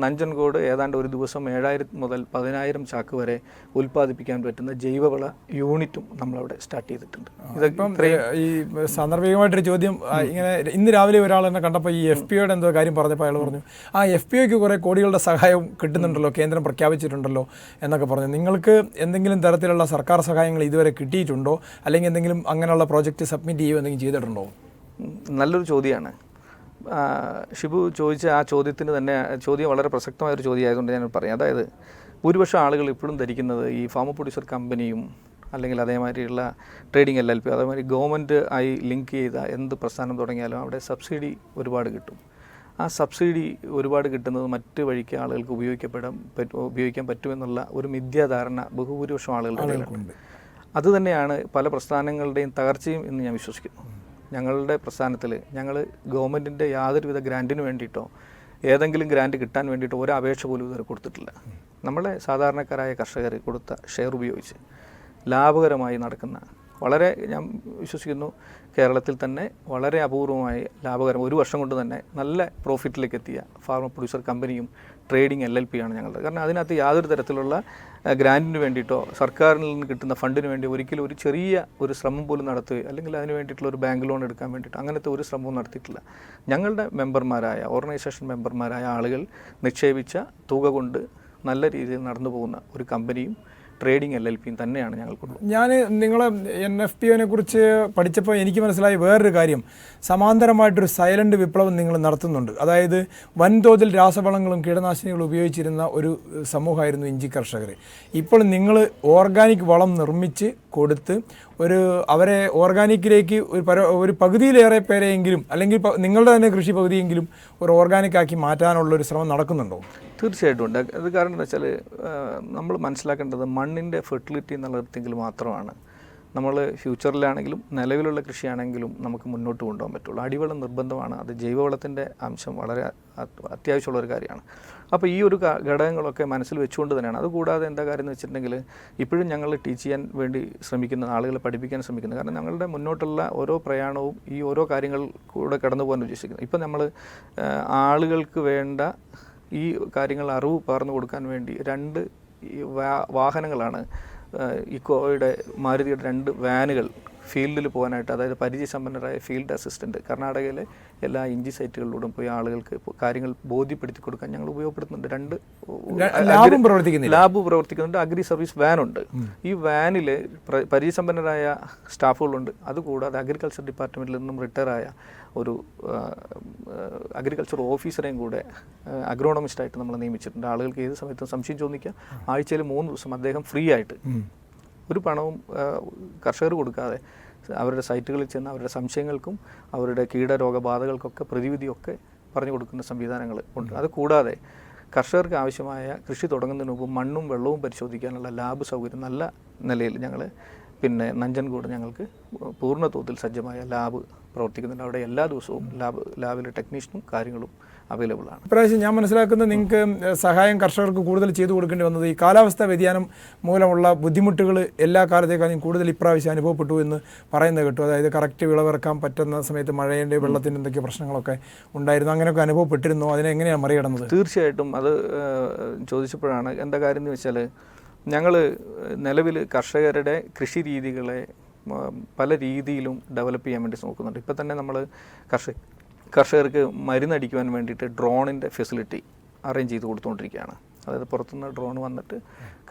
നഞ്ചൻകോട് ഏതാണ്ട് ഒരു ദിവസം ഏഴായിരം മുതൽ പതിനായിരം ചാക്ക് വരെ ഉൽപ്പാദിപ്പിക്കാൻ പറ്റുന്ന ജൈവവള യൂണിറ്റും നമ്മളവിടെ സ്റ്റാർട്ട് ചെയ്തിട്ടുണ്ട്. ഇതൊക്കെ ഈ സാന്ദർഭികമായിട്ടൊരു ചോദ്യം ഇങ്ങനെ ഇന്ന് രാവിലെ ഒരാൾ എന്നെ കണ്ടപ്പോൾ ഈ എഫ് പി ഒയുടെ എന്തോ കാര്യം പറഞ്ഞപ്പോൾ അയാൾ പറഞ്ഞു ആ എഫ് പി ഒക്ക് കുറേ കോടികളുടെ സഹായം കിട്ടുന്നുണ്ടല്ലോ കേന്ദ്രം പ്രഖ്യാപിച്ചിട്ടുണ്ടല്ലോ എന്നൊക്കെ പറഞ്ഞു. നിങ്ങൾക്ക് എന്തെങ്കിലും തരത്തിലുള്ള സർക്കാർ സഹായങ്ങൾ ഇതുവരെ കിട്ടിയിട്ടുണ്ടോ? അല്ലെങ്കിൽ എന്തെങ്കിലും അങ്ങനെയുള്ള പ്രോജക്റ്റ് സബ്മിറ്റ് ചെയ്യുകയോ എന്തെങ്കിലും ചെയ്തിട്ടുണ്ടോ? നല്ലൊരു ചോദ്യമാണ് ഷിബു ചോദിച്ച ആ ചോദ്യത്തിന് തന്നെ ചോദ്യം വളരെ പ്രസക്തമായ ഒരു ചോദ്യം ആയതുകൊണ്ട് ഞാൻ പറയാം. അതായത് ഭൂരിപക്ഷം ആളുകൾ ഇപ്പോഴും ധരിക്കുന്നത് ഈ ഫാമ പ്രൊഡ്യൂസർ കമ്പനിയും അല്ലെങ്കിൽ അതേമാതിരിയുള്ള ട്രേഡിംഗ് എൽ എൽ പി അതേമാതിരി ഗവൺമെന്റ് ആയി ലിങ്ക് ചെയ്ത എന്ത് പ്രസ്ഥാനം തുടങ്ങിയാലും അവിടെ സബ്സിഡി ഒരുപാട് കിട്ടും. ആ സബ്സിഡി ഒരുപാട് കിട്ടുന്നത് മറ്റ് വഴിക്ക് ആളുകൾക്ക് ഉപയോഗിക്കപ്പെടാൻ പറ്റും ഉപയോഗിക്കാൻ പറ്റുമെന്നുള്ള ഒരു മിഥ്യാധാരണ ബഹുഭൂരിപക്ഷം ആളുകളുടെ ഇടയിലുണ്ട് അത് തന്നെയാണ് പല പ്രസ്ഥാനങ്ങളുടെയും തകർച്ചയും എന്ന് ഞാൻ വിശ്വസിക്കുന്നു. ഞങ്ങളുടെ പ്രസ്ഥാനത്തിൽ ഞങ്ങൾ ഗവൺമെന്റിന്റെ യാതൊരുവിധ ഗ്രാന്റിന് വേണ്ടിയിട്ടോ ഏതെങ്കിലും ഗ്രാന്റ് കിട്ടാൻ വേണ്ടിയിട്ടോ ഒരു അപേക്ഷ പോലും ഇതുവരെ കൊടുത്തിട്ടില്ല. നമ്മളെ സാധാരണക്കാരായ കർഷകർ കൊടുത്ത ഷെയർ ഉപയോഗിച്ച് ലാഭകരമായി നടക്കുന്ന വളരെ ഞാൻ വിശ്വസിക്കുന്നു കേരളത്തിൽ തന്നെ വളരെ അപൂർവമായി ലാഭകരം ഒരു വർഷം കൊണ്ട് തന്നെ നല്ല പ്രോഫിറ്റിലേക്ക് എത്തിയ ഫാർമ പ്രൊഡ്യൂസർ കമ്പനിയും ട്രേഡിംഗ് എൽ എൽ പി ആണ് ഞങ്ങളുടെ. കാരണം അതിനകത്ത് യാതൊരു തരത്തിലുള്ള ഗ്രാന്റിന് വേണ്ടിയിട്ടോ സർക്കാരിൽ നിന്ന് കിട്ടുന്ന ഫണ്ടിന് വേണ്ടി ഒരിക്കലും ഒരു ചെറിയ ഒരു ശ്രമം പോലും നടത്തുകയോ അല്ലെങ്കിൽ അതിന് വേണ്ടിയിട്ടുള്ള ഒരു ബാങ്ക് ലോൺ എടുക്കാൻ വേണ്ടിയിട്ട് അങ്ങനത്തെ ഒരു ശ്രമവും നടത്തിയിട്ടില്ല. ഞങ്ങളുടെ മെമ്പർമാരായ ഓർഗനൈസേഷൻ മെമ്പർമാരായ ആളുകൾ നിക്ഷേപിച്ച തുക കൊണ്ട് നല്ല രീതിയിൽ നടന്നു പോകുന്ന ഒരു കമ്പനിയും ട്രേഡിംഗ് എൽ എൽ പിയും തന്നെയാണ് ഞങ്ങൾക്കുള്ളത് ഞാൻ നിങ്ങളെ എൻ എഫ് പി ഒനെ കുറിച്ച് പഠിച്ചപ്പോൾ എനിക്ക് മനസ്സിലായി വേറൊരു കാര്യം. സമാന്തരമായിട്ടൊരു സൈലന്റ് വിപ്ലവം നിങ്ങൾ നടത്തുന്നുണ്ട്. അതായത് വൻതോതിൽ രാസവളങ്ങളും കീടനാശിനികളും ഉപയോഗിച്ചിരുന്ന ഒരു സമൂഹമായിരുന്നു ഇഞ്ചി കർഷകർ ഇപ്പോൾ നിങ്ങൾ ഓർഗാനിക് വളം നിർമ്മിച്ച് കൊടുത്ത് ഒരു അവരെ ഓർഗാനിക്കിലേക്ക് ഒരു പര ഒരു പകുതിയിലേറെ പേരെയെങ്കിലും അല്ലെങ്കിൽ നിങ്ങളുടെ തന്നെ കൃഷി പകുതിയെങ്കിലും ഒരു ഓർഗാനിക് ആക്കി മാറ്റാനുള്ള ഒരു ശ്രമം നടക്കുന്നുണ്ടോ? തീർച്ചയായിട്ടും ഉണ്ട്. അത് കാരണം എന്താ വെച്ചാൽ നമ്മൾ മനസ്സിലാക്കേണ്ടത് മണ്ണിന്റെ ഫെർട്ടിലിറ്റി എന്നുള്ളതെങ്കിൽ മാത്രമാണ്. നമ്മൾ ഫ്യൂച്ചറിലാണെങ്കിലും നിലവിലുള്ള കൃഷിയാണെങ്കിലും നമുക്ക് മുന്നോട്ട് കൊണ്ടുപോകാൻ പറ്റുള്ളൂ. അടിവളം നിർബന്ധമാണ്. അത് ജൈവവളത്തിന്റെ അംശം വളരെ അത് അത്യാവശ്യമുള്ള ഒരു കാര്യമാണ്. അപ്പോൾ ഈ ഒരു ഘടകങ്ങളൊക്കെ മനസ്സിൽ വെച്ചുകൊണ്ട് തന്നെയാണ്. അതുകൂടാതെ എന്താ കാര്യം എന്ന് വെച്ചിട്ടുണ്ടെങ്കിൽ ഇപ്പോഴും ഞങ്ങൾ ടീച്ച് ചെയ്യാൻ വേണ്ടി ശ്രമിക്കുന്ന ആളുകളെ പഠിപ്പിക്കാൻ ശ്രമിക്കുന്നത് കാരണം ഞങ്ങളുടെ മുന്നോട്ടുള്ള ഓരോ പ്രയാണവും ഈ ഓരോ കാര്യങ്ങൾ കൂടെ കടന്നു പോകാൻ ഉദ്ദേശിക്കുന്നത്. ഇപ്പം നമ്മൾ ആളുകൾക്ക് വേണ്ട ഈ കാര്യങ്ങൾ അറിവ് പകർന്നു കൊടുക്കാൻ വേണ്ടി രണ്ട് വാഹനങ്ങളാണ് ഇക്കോയുടെ മാരുതിയുടെ രണ്ട് വാനുകൾ ഫീൽഡിൽ പോകാനായിട്ട് അതായത് പരിചയസമ്പന്നരായ ഫീൽഡ് അസിസ്റ്റന്റ് കർണാടകയിലെ എല്ലാ ഇഞ്ചി സൈറ്റുകളിലൂടെയും പോയി ആളുകൾക്ക് കാര്യങ്ങൾ ബോധ്യപ്പെടുത്തി കൊടുക്കാൻ ഞങ്ങൾ ഉപയോഗപ്പെടുത്തുന്നുണ്ട്. രണ്ട് ലാബും പ്രവർത്തിക്കുന്നുണ്ട് ലാബ് പ്രവർത്തിക്കുന്നുണ്ട്. അഗ്രി സർവീസ് വാനുണ്ട്. ഈ വാനിൽ പരിചയസമ്പന്നരായ സ്റ്റാഫുകളുണ്ട്. അതുകൂടാതെ അഗ്രികൾച്ചർ ഡിപ്പാർട്ട്മെന്റിൽ നിന്നും റിട്ടയർ ആയ ഒരു അഗ്രികൾച്ചർ ഓഫീസറെയും കൂടെ അഗ്രോണമിസ്റ്റായിട്ട് നമ്മൾ നിയമിച്ചിട്ടുണ്ട്. ആളുകൾക്ക് ഏത് സമയത്തും സംശയം ചോദിക്കുക ആഴ്ചയിൽ മൂന്ന് ദിവസം അദ്ദേഹം ഫ്രീ ആയിട്ട് ഒരു പണവും കർഷകർ കൊടുക്കാതെ അവരുടെ സൈറ്റുകളിൽ ചെന്ന് അവരുടെ സംശയങ്ങൾക്കും അവരുടെ കീടരോഗബാധകൾക്കൊക്കെ പ്രതിവിധിയൊക്കെ പറഞ്ഞു കൊടുക്കുന്ന സംവിധാനങ്ങൾ ഉണ്ട്. അത് കൂടാതെ കർഷകർക്ക് ആവശ്യമായ കൃഷി തുടങ്ങുന്നതിന് മുമ്പ് മണ്ണും വെള്ളവും പരിശോധിക്കാനുള്ള ലാബ് സൗകര്യം നല്ല നിലയിൽ ഞങ്ങൾ പിന്നെ നഞ്ചൻകൂട് ഞങ്ങൾക്ക് പൂർണ തോതിൽ സജ്ജമായ ലാബ് പ്രവർത്തിക്കുന്നുണ്ട്. അവിടെ എല്ലാ ദിവസവും ലാബ് ലാബിലെ ടെക്നീഷ്യനും കാര്യങ്ങളും അവൈലബിൾ ആണ്. ഇപ്രാവശ്യം ഞാൻ മനസ്സിലാക്കുന്നത് നിങ്ങൾക്ക് സഹായം കർഷകർക്ക് കൂടുതൽ ചെയ്തു കൊടുക്കേണ്ടി വന്നത് ഈ കാലാവസ്ഥാ വ്യതിയാനം മൂലമുള്ള ബുദ്ധിമുട്ടുകൾ എല്ലാ കാലത്തേക്കാളും കൂടുതൽ ഇപ്രാവശ്യം അനുഭവപ്പെട്ടു എന്ന് പറയുന്നത് കേട്ടു. അതായത് കറക്റ്റ് വിളവിറക്കാൻ പറ്റുന്ന സമയത്ത് മഴയുടെ വെള്ളത്തിന്റെ എന്തൊക്കെ പ്രശ്നങ്ങളൊക്കെ ഉണ്ടായിരുന്നു. അങ്ങനെയൊക്കെ അനുഭവപ്പെട്ടിരുന്നു? അതിനെ എങ്ങനെയാണ് മറികടന്നത്? തീർച്ചയായിട്ടും അത് ചോദിച്ചപ്പോഴാണ് എന്താ കാര്യം എന്ന് വെച്ചാൽ ഞങ്ങൾ നിലവിൽ കർഷകരുടെ കൃഷി രീതികളെ പല രീതിയിലും ഡെവലപ്പ് ചെയ്യാൻ വേണ്ടി നോക്കുന്നുണ്ട്. ഇപ്പം തന്നെ നമ്മൾ കർഷക കർഷകർക്ക് മരുന്നടിക്കുവാൻ വേണ്ടിയിട്ട് ഡ്രോണിന്റെ ഫെസിലിറ്റി അറേഞ്ച് ചെയ്ത് കൊടുത്തുകൊണ്ടിരിക്കുകയാണ് അതായത് പുറത്തുനിന്ന് ഡ്രോൺ വന്നിട്ട്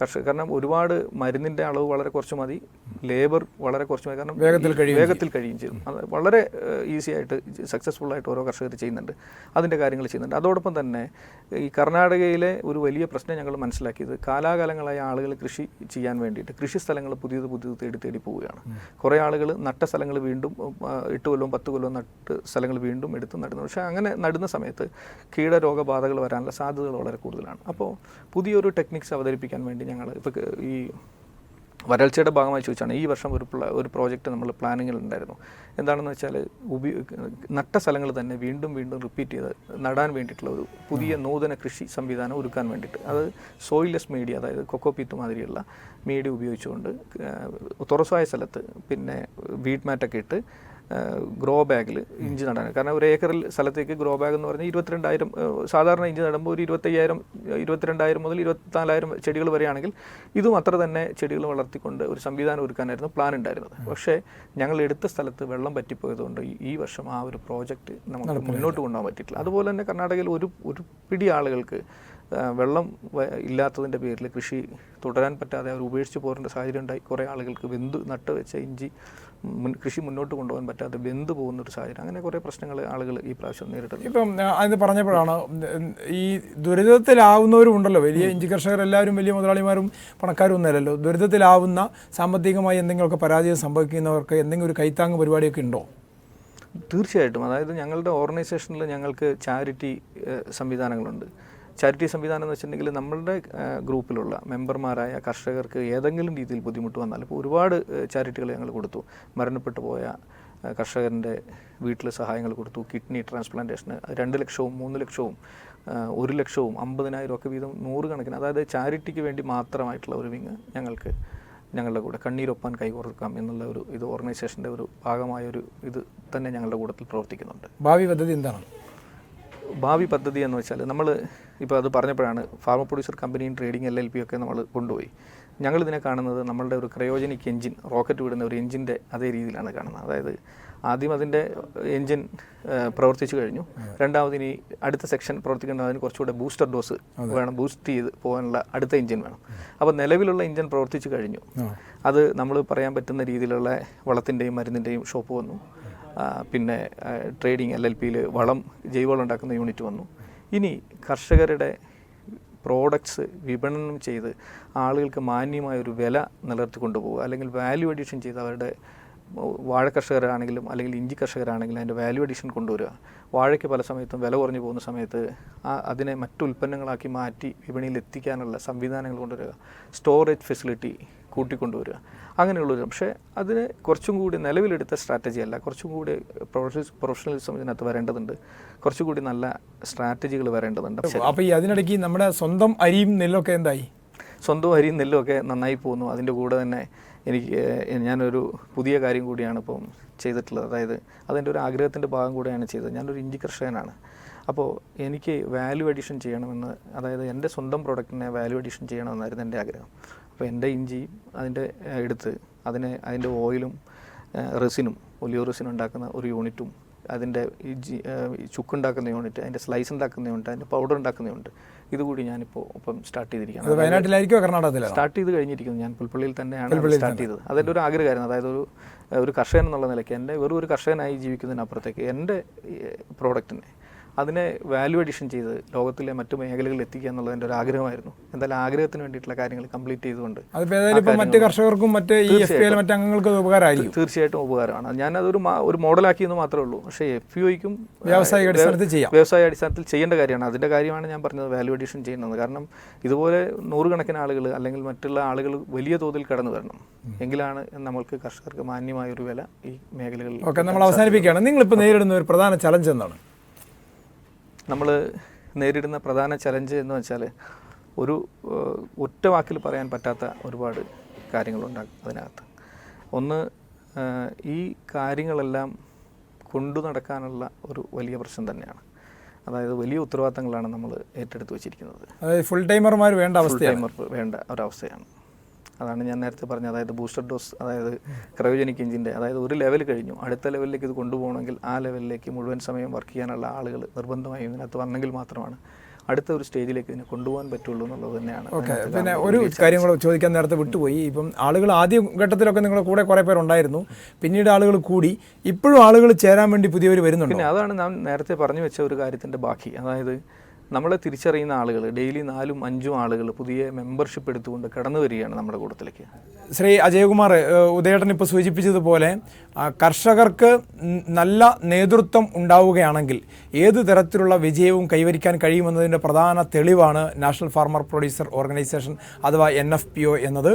കർഷക കാരണം ഒരുപാട് മരുന്നിന്റെ അളവ് വളരെ കുറച്ച് മതി. ലേബർ വളരെ കുറച്ച് മതി. കാരണം വേഗത്തിൽ കഴിയും വേഗത്തിൽ കഴിയും ചെയ്യും. അത് വളരെ ഈസി ആയിട്ട് സക്സസ്ഫുൾ ആയിട്ട് ഓരോ കർഷകർ ചെയ്യുന്നുണ്ട്. അതിന്റെ കാര്യങ്ങൾ ചെയ്യുന്നുണ്ട്. അതോടൊപ്പം തന്നെ ഈ കർണാടകയിലെ ഒരു വലിയ പ്രശ്നം ഞങ്ങൾ മനസ്സിലാക്കിയത് കാലാകാലങ്ങളായ ആളുകൾ കൃഷി ചെയ്യാൻ വേണ്ടിയിട്ട് കൃഷി സ്ഥലങ്ങൾ പുതിയത് പുതിയത് തേടി തേടി പോവുകയാണ്. കുറേ ആളുകൾ നട്ട സ്ഥലങ്ങൾ വീണ്ടും എട്ട് കൊല്ലവും പത്ത് കൊല്ലവും നട്ട് സ്ഥലങ്ങൾ വീണ്ടും എടുത്ത് നടുന്നു പക്ഷേ അങ്ങനെ നടുന്ന സമയത്ത് കീടരോഗബാധകൾ വരാനുള്ള സാധ്യതകൾ വളരെ കൂടുതലാണ്. അപ്പോൾ പുതിയൊരു ടെക്നിക്സ് അവതരിപ്പിക്കാൻ വേണ്ടി ഞങ്ങൾ ഇപ്പോൾ ഈ വരൾച്ചയുടെ ഭാഗമായി ചോദിച്ചാണ് ഈ വർഷം ഒരു ഒരു പ്രോജക്റ്റ് നമ്മൾ പ്ലാനിങ്ങിൽ ഉണ്ടായിരുന്നു എന്താണെന്ന് വെച്ചാൽ ഉപയോ നട്ട സ്ഥലങ്ങൾ തന്നെ വീണ്ടും വീണ്ടും റിപ്പീറ്റ് ചെയ്ത് നടാൻ വേണ്ടിയിട്ടുള്ള ഒരു പുതിയ നൂതന കൃഷി സംവിധാനം ഒരുക്കാൻ വേണ്ടിയിട്ട്. അത് സോയിലെസ് മീഡിയ അതായത് കൊക്കോപീത്ത് മാതിരിയുള്ള മീഡിയ ഉപയോഗിച്ചുകൊണ്ട് തുറസായ സ്ഥലത്ത് പിന്നെ വീട്ട് മാറ്റൊക്കെ ഇട്ട് ഗ്രോ ബാഗിൽ ഇഞ്ചി നടാനാണ്. കാരണം ഒരു ഏക്കറിൽ സ്ഥലത്തേക്ക് ഗ്രോ ബാഗ് എന്ന് പറഞ്ഞാൽ ഇരുപത്തിരണ്ടായിരം സാധാരണ ഇഞ്ചി നടുമ്പോൾ ഒരു ഇരുപത്തയ്യായിരം ഇരുപത്തിരണ്ടായിരം മുതൽ ഇരുപത്തിനാലായിരം ചെടികൾ വരെയാണെങ്കിൽ ഇതും അത്ര തന്നെ ചെടികൾ വളർത്തിക്കൊണ്ട് ഒരു സംവിധാനം ഒരുക്കാനായിരുന്നു പ്ലാൻ ഉണ്ടായിരുന്നത്. പക്ഷേ ഞങ്ങൾ എടുത്ത സ്ഥലത്ത് വെള്ളം പറ്റിപ്പോയതുകൊണ്ട് ഈ- ഈ വർഷം ആ ഒരു പ്രോജക്റ്റ് നമുക്ക് മുന്നോട്ട് കൊണ്ടുപോകാൻ പറ്റിയിട്ടില്ല. അതുപോലെ തന്നെ കർണാടകയിൽ ഒരു ഒരു പിടി ആളുകൾക്ക് വെള്ളം ഇല്ലാത്തതിന്റെ പേരിൽ കൃഷി തുടരാൻ പറ്റാതെ അവർ ഉപേക്ഷിച്ച് പോരേണ്ട സാഹചര്യം ഉണ്ടായി. കുറേ ആളുകൾക്ക് വെന്ത് നട്ട് വെച്ച ഇഞ്ചി കൃഷി മുന്നോട്ട് കൊണ്ടുപോകാൻ പറ്റാതെ വെന്ത് പോകുന്ന ഒരു സാഹചര്യം. അങ്ങനെ കുറേ പ്രശ്നങ്ങൾ ആളുകൾ ഈ പ്രാവശ്യം നേരിട്ടത് ഇപ്പം അതിന് അത് പറഞ്ഞപ്പോഴാണ് ഈ ദുരിതത്തിലാവുന്നവരും ഉണ്ടല്ലോ വലിയ ഇഞ്ചി കർഷകർ എല്ലാവരും വലിയ മുതലാളിമാരും പണക്കാരും ഒന്നുമല്ലല്ലോ. ദുരിതത്തിലാവുന്ന സാമ്പത്തികമായി എന്തെങ്കിലുമൊക്കെ പരാജയം സംഭവിക്കുന്നവർക്ക് എന്തെങ്കിലും ഒരു കൈത്താങ് പരിപാടിയൊക്കെ ഉണ്ടോ? തീർച്ചയായിട്ടും. അതായത് ഞങ്ങളുടെ ഓർഗനൈസേഷനിൽ ഞങ്ങൾക്ക് ചാരിറ്റി സംവിധാനങ്ങളുണ്ട്. ചാരിറ്റി സംവിധാനം എന്ന് വെച്ചിട്ടുണ്ടെങ്കിൽ നമ്മളുടെ ഗ്രൂപ്പിലുള്ള മെമ്പർമാരായ കർഷകർക്ക് ഏതെങ്കിലും രീതിയിൽ ബുദ്ധിമുട്ട് വന്നാൽ ഇപ്പോൾ ഒരുപാട് ചാരിറ്റികൾ ഞങ്ങൾ കൊടുത്തു. മരണപ്പെട്ടു പോയ കർഷകന്റെ വീട്ടിൽ സഹായങ്ങൾ കൊടുത്തു. കിഡ്നി ട്രാൻസ്പ്ലാന്റേഷന് രണ്ട് ലക്ഷവും മൂന്ന് ലക്ഷവും ഒരു ലക്ഷവും അമ്പതിനായിരം ഒക്കെ വീതം നൂറുകണക്കിന് അതായത് ചാരിറ്റിക്ക് വേണ്ടി മാത്രമായിട്ടുള്ള ഒരു വിങ് ഞങ്ങൾക്ക് ഞങ്ങളുടെ കൂടെ കണ്ണീരൊപ്പാൻ കൈകോർക്കാം എന്നുള്ള ഒരു ഇത് ഓർഗനൈസേഷന്റെ ഒരു ഭാഗമായ ഒരു ഇത് തന്നെ ഞങ്ങളുടെ കൂട്ടത്തിൽ പ്രവർത്തിക്കുന്നുണ്ട്. ഭാവി പദ്ധതി എന്താണ്? ഭാവി പദ്ധതി എന്ന് വെച്ചാൽ നമ്മൾ ഇപ്പോൾ അത് പറഞ്ഞപ്പോഴാണ് ഫാർമ പ്രൊഡ്യൂസർ കമ്പനിയും ട്രേഡിംഗ് എൽ എൽ പി ഒക്കെ നമ്മൾ കൊണ്ടുപോയി. ഞങ്ങൾ ഇതിനെ കാണുന്നത് നമ്മളുടെ ഒരു ക്രയോജനിക് എഞ്ചിൻ റോക്കറ്റ് വിടുന്ന ഒരു എഞ്ചിന്റെ അതേ രീതിയിലാണ് കാണുന്നത്. അതായത് ആദ്യം അതിന്റെ എഞ്ചിൻ പ്രവർത്തിച്ചു കഴിഞ്ഞു. രണ്ടാമത് ഇനി അടുത്ത സെക്ഷൻ പ്രവർത്തിക്കേണ്ട അതിന് കുറച്ചുകൂടെ ബൂസ്റ്റർ ഡോസ് വേണം ബൂസ്റ്റ് ചെയ്ത് പോകാനുള്ള അടുത്ത എഞ്ചിൻ വേണം. അപ്പോൾ നിലവിലുള്ള എഞ്ചിൻ പ്രവർത്തിച്ചു കഴിഞ്ഞു. അത് നമ്മൾ പറയാൻ പറ്റുന്ന രീതിയിലുള്ള വളത്തിന്റെയും മരുന്നിന്റെയും ഷോപ്പ് വന്നു. പിന്നെ ട്രേഡിംഗ് എൽ എൽ പിയിൽ വളം ജൈവവളം ഉണ്ടാക്കുന്ന യൂണിറ്റ് വന്നു. ഇനി കർഷകരുടെ പ്രോഡക്ട്സ് വിപണനം ചെയ്ത് ആളുകൾക്ക് മാന്യമായ ഒരു വില നിലനിർത്തി കൊണ്ടുപോകുക അല്ലെങ്കിൽ വാല്യൂ അഡീഷൻ ചെയ്ത് അവരുടെ വാഴ കർഷകരാണെങ്കിലും അല്ലെങ്കിൽ ഇഞ്ചി കർഷകരാണെങ്കിലും അതിന്റെ വാല്യൂ അഡീഷൻ കൊണ്ടുവരിക. വാഴയ്ക്ക് പല സമയത്തും വില കുറഞ്ഞു പോകുന്ന സമയത്ത് ആ അതിനെ മറ്റു ഉൽപ്പന്നങ്ങളാക്കി മാറ്റി വിപണിയിൽ എത്തിക്കാനുള്ള സംവിധാനങ്ങൾ കൊണ്ടുവരിക. സ്റ്റോറേജ് ഫെസിലിറ്റി കൂട്ടിക്കൊണ്ടുവരിക. അങ്ങനെയുള്ളൊരു പക്ഷേ അതിന് കുറച്ചും കൂടി നിലവിലെടുത്ത സ്ട്രാറ്റജി അല്ല. കുറച്ചും കൂടി പ്രൊഫഷണൽ പ്രൊഫഷണലിസം ഇതിനകത്ത് വരേണ്ടതുണ്ട്. കുറച്ചും കൂടി നല്ല സ്ട്രാറ്റജികൾ വരേണ്ടതുണ്ട്. അപ്പോൾ ഈ അതിനിടയ്ക്ക് നമ്മുടെ സ്വന്തം അരിയും നെല്ലൊക്കെ എന്തായി? സ്വന്തം അരിയും നെല്ലും ഒക്കെ നന്നായി പോകുന്നു. അതിന്റെ കൂടെ തന്നെ എനിക്ക് ഞാനൊരു പുതിയ കാര്യം കൂടിയാണ് ഇപ്പം ചെയ്തിട്ടുള്ളത്. അതായത് അതിന്റെ ഒരു ആഗ്രഹത്തിന്റെ ഭാഗം കൂടെയാണ് ചെയ്തത്. ഞാനൊരു ഇഞ്ചി കർഷകനാണ്. അപ്പോൾ എനിക്ക് വാല്യൂ അഡീഷൻ ചെയ്യണമെന്ന് അതായത് എന്റെ സ്വന്തം പ്രോഡക്റ്റിനെ വാല്യൂ അഡീഷൻ ചെയ്യണമെന്നായിരുന്നു എന്റെ ആഗ്രഹം. അപ്പോൾ എന്റെ ഇഞ്ചി അതിന്റെ എടുത്ത് അതിനെ അതിന്റെ ഓയിലും റെസിനും ഒലിയോ റെസിൻ ഉണ്ടാക്കുന്ന ഒരു യൂണിറ്റും അതിന്റെ ഈ ജി- ചുക്കുണ്ടാക്കുന്ന യൂണിറ്റ് അതിന്റെ സ്ലൈസ് ഉണ്ടാക്കുന്ന യൂണിറ്റ് അതിന്റെ പൗഡർ ഉണ്ടാക്കുന്ന യൂണിറ്റ് ഇതുകൂടി ഞാനിപ്പോൾ ഇപ്പം സ്റ്റാർട്ട് ചെയ്തിരിക്കുകയാണ്. വയനാട്ടിലായിരിക്കുമോ കർണാടകത്തിലാണോ? സ്റ്റാർട്ട് ചെയ്ത് കഴിഞ്ഞിരിക്കുന്നു. ഞാൻ പുൽപ്പള്ളിയിൽ തന്നെയാണ് സ്റ്റാർട്ട് ചെയ്തത്. അതെന്റെ ഒരു ആഗ്രഹമായിരുന്നു. അതായത് ഒരു ഒരു കർഷകൻ എന്നുള്ള നിലയ്ക്ക് എന്റെ വെറും ഒരു കർഷകനായി ജീവിക്കുന്നതിനപ്പുറത്തേക്ക് എന്റെ പ്രോഡക്റ്റിനെ അതിനെ വാല്യൂ അഡീഷൻ ചെയ്ത് ലോകത്തിലെ മറ്റു മേഖലകളിൽ എത്തിക്കുക എന്നുള്ളത് എന്റെ ഒരു ആഗ്രഹമായിരുന്നു. എന്തായാലും ആഗ്രഹത്തിന് വേണ്ടിയിട്ടുള്ള കാര്യങ്ങൾ കംപ്ലീറ്റ് ചെയ്തുകൊണ്ട് മറ്റ് കർഷകർക്കും മറ്റ് മറ്റ് അംഗങ്ങൾക്കും ഉപകാരമായിരിക്കും. തീർച്ചയായിട്ടും ഉപകാരമാണ്. ഞാനതൊരു അതൊരു ഒരു മോഡലാക്കിയെന്ന് മാത്രമേ ഉള്ളൂ. പക്ഷേ എഫ് യു ഐക്കും വ്യാവസായിക അടിസ്ഥാനത്തിൽ ചെയ്യാം. വ്യവസായ അടിസ്ഥാനത്തിൽ ചെയ്യേണ്ട കാര്യമാണ്. അതിന്റെ കാര്യമാണ് ഞാൻ പറഞ്ഞത് വാല്യൂ അഡീഷൻ ചെയ്യുന്നത്. കാരണം ഇതുപോലെ നൂറുകണക്കിന് ആളുകൾ അല്ലെങ്കിൽ മറ്റുള്ള ആളുകൾ വലിയ തോതിൽ കടന്നു വരണം. എങ്കിലാണ് നമ്മൾക്ക് കർഷകർക്ക് മാന്യമായ ഒരു വില ഈ മേഖലകളിൽ ഓക്കെ നമ്മൾ അവസാനിപ്പിക്കുകയാണ്. നിങ്ങളിപ്പോൾ നേരിടുന്ന ഒരു പ്രധാന ചലഞ്ച് എന്താണ്? നമ്മൾ നേരിടുന്ന പ്രധാന ചലഞ്ച് എന്ന് വെച്ചാൽ ഒരു ഒറ്റ വാക്കിൽ പറയാൻ പറ്റാത്ത ഒരുപാട് കാര്യങ്ങളുണ്ടാകും അതിനകത്ത്. ഒന്ന് ഈ കാര്യങ്ങളെല്ലാം കൊണ്ടു നടക്കാനുള്ള ഒരു വലിയ പ്രശ്നം തന്നെയാണ്. അതായത് വലിയ ഉത്തരവാദിത്തങ്ങളാണ് നമ്മൾ ഏറ്റെടുത്ത് വെച്ചിരിക്കുന്നത്. അതായത് ഫുൾ ടൈമർമാർ വേണ്ട ഫുൾ അവസ്ഥയാണ്. ടൈമർ വേണ്ട ഒരവസ്ഥയാണ്. അതാണ് ഞാൻ നേരത്തെ പറഞ്ഞത് അതായത് ബൂസ്റ്റർ ഡോസ് അതായത് ക്രയോജനിക് എഞ്ചിന്റെ അതായത് ഒരു ലെവൽ കഴിഞ്ഞു. അടുത്ത ലെവലിലേക്ക് ഇത് കൊണ്ടുപോകണമെങ്കിൽ ആ ലെവലിലേക്ക് മുഴുവൻ സമയം വർക്ക് ചെയ്യാനുള്ള ആളുകൾ നിർബന്ധമായും ഇതിനകത്ത് വന്നെങ്കിൽ മാത്രമാണ് അടുത്ത ഒരു സ്റ്റേജിലേക്ക് ഇതിനെ കൊണ്ടുപോകാൻ പറ്റുള്ളൂ എന്നുള്ളത് തന്നെയാണ്. ഓക്കെ പിന്നെ ഒരു കാര്യം കൂടെ ചോദിക്കാൻ നേരത്തെ വിട്ടുപോയി. ഇപ്പം ആളുകൾ ആദ്യ ഘട്ടത്തിലൊക്കെ നിങ്ങളുടെ കൂടെ കുറേ പേരുണ്ടായിരുന്നു പിന്നീട് ആളുകൾ കൂടി. ഇപ്പോഴും ആളുകൾ ചേരാൻ വേണ്ടി പുതിയവർ വരുന്നുണ്ട്? പിന്നെ അതാണ് നാം നേരത്തെ പറഞ്ഞു വെച്ച ഒരു കാര്യത്തിന്റെ ബാക്കി. അതായത് നമ്മളെ തിരിച്ചറിയുന്ന ആളുകൾ ഡെയിലി നാലും അഞ്ചും ആളുകൾ പുതിയ മെമ്പർഷിപ്പ് എടുത്തുകൊണ്ട് കടന്നു വരികയാണ് നമ്മുടെ കൂട്ടത്തിലേക്ക്. ശ്രീ അജയകുമാർ ഉദയേട്ടൻ ഇപ്പോൾ സൂചിപ്പിച്ചതുപോലെ കർഷകർക്ക് നല്ല നേതൃത്വം ഉണ്ടാവുകയാണെങ്കിൽ ഏത് തരത്തിലുള്ള വിജയവും കൈവരിക്കാൻ കഴിയുമെന്നതിന്റെ പ്രധാന തെളിവാണ് നാഷണൽ ഫാർമർ പ്രൊഡ്യൂസർ ഓർഗനൈസേഷൻ അഥവാ എൻ എഫ് പി ഒ എന്നത്.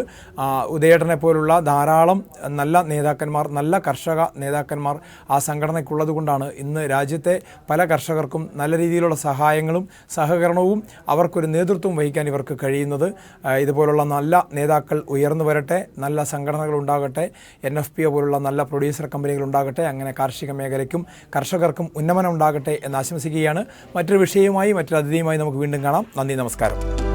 ഉദയേട്ടനെ പോലുള്ള ധാരാളം നല്ല നേതാക്കന്മാർ നല്ല കർഷക നേതാക്കന്മാർ ആ സംഘടനയ്ക്കുള്ളത് കൊണ്ടാണ് ഇന്ന് രാജ്യത്തെ പല കർഷകർക്കും നല്ല രീതിയിലുള്ള സഹായങ്ങളും സഹകരണവും അവർക്കൊരു നേതൃത്വം വഹിക്കാൻ ഇവർക്ക് കഴിയുന്നത്. ഇതുപോലുള്ള നല്ല നേതാക്കൾ ഉയർന്നു വരട്ടെ നല്ല സംഘടനകൾ ഉണ്ടാകട്ടെ എൻ എഫ് പി പോലുള്ള നല്ല പ്രൊഡ്യൂസർ കമ്പനികൾ ഉണ്ടാകട്ടെ അങ്ങനെ കാർഷിക മേഖലയ്ക്കും കർഷകർക്കും ഉന്നമനം ഉണ്ടാകട്ടെ എന്ന് ആശംസിക്കുകയാണ്. മറ്റൊരു വിഷയവുമായി മറ്റൊരു അതിഥിയുമായി നമുക്ക് വീണ്ടും കാണാം. നന്ദി നമസ്കാരം.